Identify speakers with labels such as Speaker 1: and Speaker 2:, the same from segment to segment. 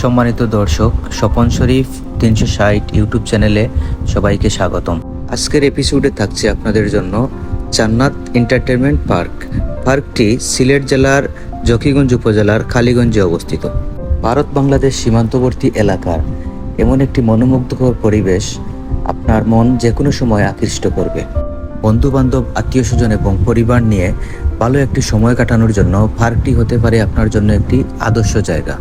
Speaker 1: সম্মানিত দর্শক, স্বপন শরীফ তিনশো ষাট ইউটিউব চ্যানেলে সবাইকে স্বাগতম। আজকের এপিসোডে থাকছে আপনাদের জন্য জান্নাত এন্টারটেনমেন্ট পার্ক পার্কটি সিলেট জেলার জকিগঞ্জ উপজেলার কালীগঞ্জে অবস্থিত। ভারত বাংলাদেশ সীমান্তবর্তী এলাকার এমন একটি মনোমুগ্ধকর পরিবেশ আপনার মন যে কোনো সময় আকৃষ্ট করবে। বন্ধু বান্ধব আত্মীয় স্বজন এবং পরিবার নিয়ে ভালো একটি সময় কাটানোর জন্য পার্কটি হতে পারে আপনার জন্য একটি আদর্শ জায়গা।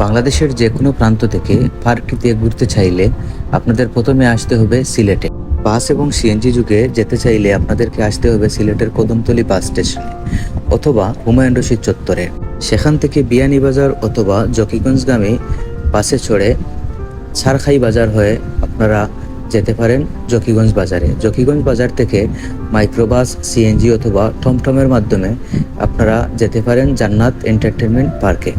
Speaker 1: বাংলাদেশের যে কোনো প্রান্ত থেকে পার্কটিতে ঘুরতে চাইলে আপনাদের প্রথমে আসতে হবে সিলেটে। বাস এবং সিএনজি যুগে যেতে চাইলে আপনাদেরকে আসতে হবে সিলেটের কদমতলী বাস স্টেশনে অথবা হুমায়ুন রশিদ চত্বরে। সেখান থেকে বিয়ানীবাজার অথবা জকিগঞ্জগামী বাসে চড়ে ছারখাই বাজার হয়ে আপনারা যেতে পারেন জকিগঞ্জ বাজারে। জকিগঞ্জ বাজার থেকে মাইক্রোবাস, সিএনজি অথবা টমটমের মাধ্যমে আপনারা যেতে পারেন জান্নাত এন্টারটেনমেন্ট পার্কে।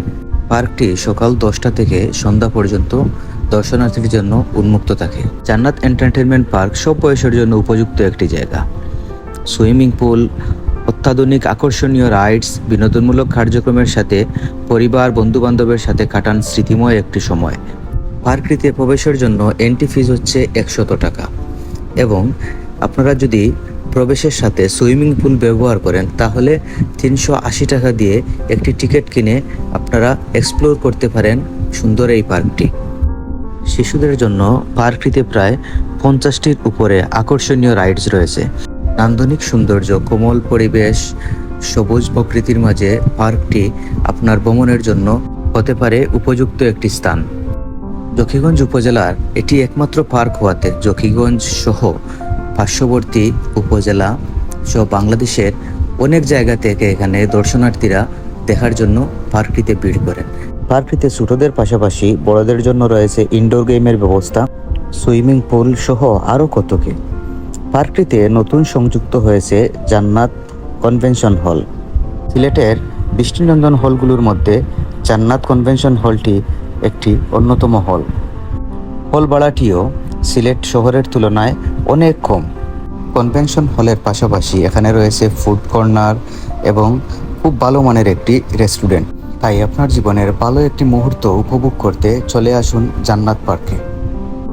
Speaker 1: পার্কটি সকাল দশটা থেকে সন্ধ্যা পর্যন্ত দর্শনার্থীর জন্য উন্মুক্ত থাকে। জান্নাত এন্টারটেনমেন্ট পার্ক সব বয়সের জন্য উপযুক্ত একটি জায়গা। সুইমিং পুল, অত্যাধুনিক আকর্ষণীয় রাইডস, বিনোদনমূলক কার্যক্রমের সাথে পরিবার, বন্ধুবান্ধবের সাথে কাটান স্মৃতিময় একটি সময়। পার্কটিতে প্রবেশের জন্য এন্ট্রি ফিজ হচ্ছে একশত টাকা। এবং আপনারা যদি প্রবেশের সাথে সুইমিং পুল ব্যবহার করেন, তাহলে তিনশো আশি টাকা দিয়ে একটি টিকিট কিনে আপনারা এক্সপ্লোর করতে পারেন সুন্দর এই পার্কটি। শিশুদের জন্য পার্কটিতে প্রায় পঞ্চাশটির উপরে আকর্ষণীয় রাইডস রয়েছে। নান্দনিক সৌন্দর্য, কোমল পরিবেশ, সবুজ প্রকৃতির মাঝে পার্কটি আপনার ভ্রমণের জন্য হতে পারে উপযুক্ত একটি স্থান। জকিগঞ্জ উপজেলার এটি একমাত্র পার্ক হওয়াতে জকিগঞ্জ সহ পার্শ্ববর্তী উপজেলা সহ বাংলাদেশের অনেক জায়গা থেকে এখানে দর্শনার্থীরা দেখার জন্য পার্কটিতে ভিড় করেন। পার্কটিতে ছোটদের পাশাপাশি বড়দের জন্য রয়েছে ইনডোর গেমের ব্যবস্থা, সুইমিং পুল সহ আরও কত কি। পার্কটিতে নতুন সংযুক্ত হয়েছে জান্নাত কনভেনশন হল। সিলেটের বৃষ্টিনন্দন হলগুলোর মধ্যে জান্নাত কনভেনশন হলটি একটি অন্যতম হল। হল ভাড়াটিও সিলেট শহরের তুলনায় অনেক কম। কনভেনশন হলের পাশাপাশি এখানে রয়েছে ফুড কর্নার এবং খুব ভালো মানের একটি রেস্টুরেন্ট। তাই আপনার জীবনের ভালো একটি মুহূর্ত উপভোগ করতে চলে আসুন জান্নাত পার্কে।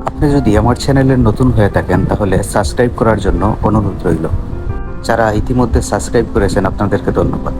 Speaker 1: আপনি যদি আমার চ্যানেলের নতুন হয়ে থাকেন, তাহলে সাবস্ক্রাইব করার জন্য অনুরোধ রইল। যারা ইতিমধ্যে সাবস্ক্রাইব করেছেন, আপনাদেরকে ধন্যবাদ।